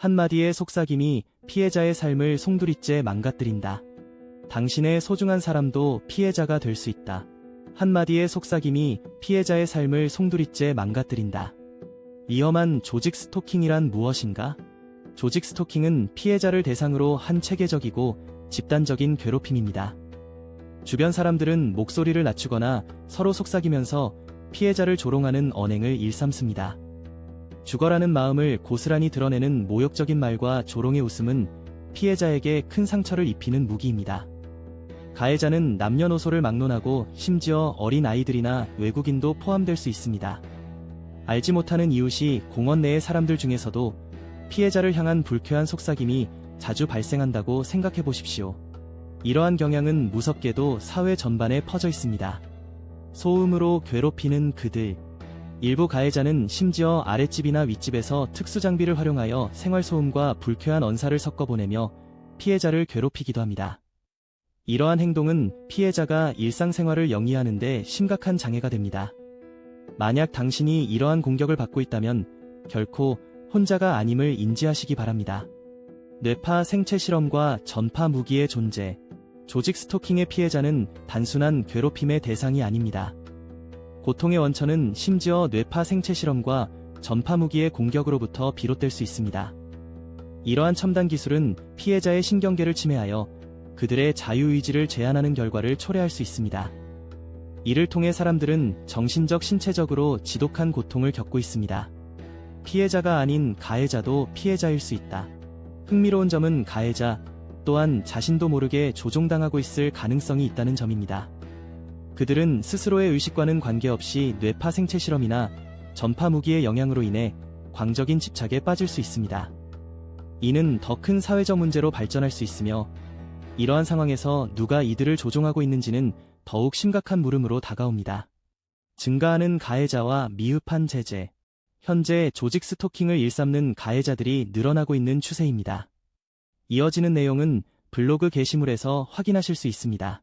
한마디의 속삭임이 피해자의 삶을 송두리째 망가뜨린다. 당신의 소중한 사람도 피해자가 될 수 있다. 한마디의 속삭임이 피해자의 삶을 송두리째 망가뜨린다. 위험한 조직 스토킹이란 무엇인가? 조직 스토킹은 피해자를 대상으로 한 체계적이고 집단적인 괴롭힘입니다. 주변 사람들은 목소리를 낮추거나 서로 속삭이면서 피해자를 조롱하는 언행을 일삼습니다. 죽어라는 마음을 고스란히 드러내는 모욕적인 말과 조롱의 웃음은 피해자에게 큰 상처를 입히는 무기입니다. 가해자는 남녀노소를 막론하고 심지어 어린 아이들이나 외국인도 포함될 수 있습니다. 알지 못하는 이웃이 공원 내의 사람들 중에서도 피해자를 향한 불쾌한 속삭임이 자주 발생한다고 생각해 보십시오. 이러한 경향은 무섭게도 사회 전반에 퍼져 있습니다. 소음으로 괴롭히는 그들. 일부 가해자는 심지어 아랫집이나 윗집에서 특수장비를 활용하여 생활소음과 불쾌한 언사를 섞어 보내며 피해자를 괴롭히기도 합니다. 이러한 행동은 피해자가 일상생활을 영위하는데 심각한 장애가 됩니다. 만약 당신이 이러한 공격을 받고 있다면 결코 혼자가 아님을 인지하시기 바랍니다. 뇌파 생체 실험과 전파 무기의 존재. 조직 스토킹의 피해자는 단순한 괴롭힘의 대상이 아닙니다. 고통의 원천은 심지어 뇌파 생체 실험과 전파 무기의 공격으로부터 비롯될 수 있습니다. 이러한 첨단 기술은 피해자의 신경계를 침해하여 그들의 자유의지를 제한하는 결과를 초래할 수 있습니다. 이를 통해 사람들은 정신적 신체적으로 지독한 고통을 겪고 있습니다. 피해자가 아닌 가해자도 피해자일 수 있다. 흥미로운 점은 가해자 또한 자신도 모르게 조종당하고 있을 가능성이 있다는 점입니다. 그들은 스스로의 의식과는 관계없이 뇌파 생체 실험이나 전파 무기의 영향으로 인해 광적인 집착에 빠질 수 있습니다. 이는 더 큰 사회적 문제로 발전할 수 있으며 이러한 상황에서 누가 이들을 조종하고 있는지는 더욱 심각한 물음으로 다가옵니다. 증가하는 가해자와 미흡한 제재. 현재 조직 스토킹을 일삼는 가해자들이 늘어나고 있는 추세입니다. 이어지는 내용은 블로그 게시물에서 확인하실 수 있습니다.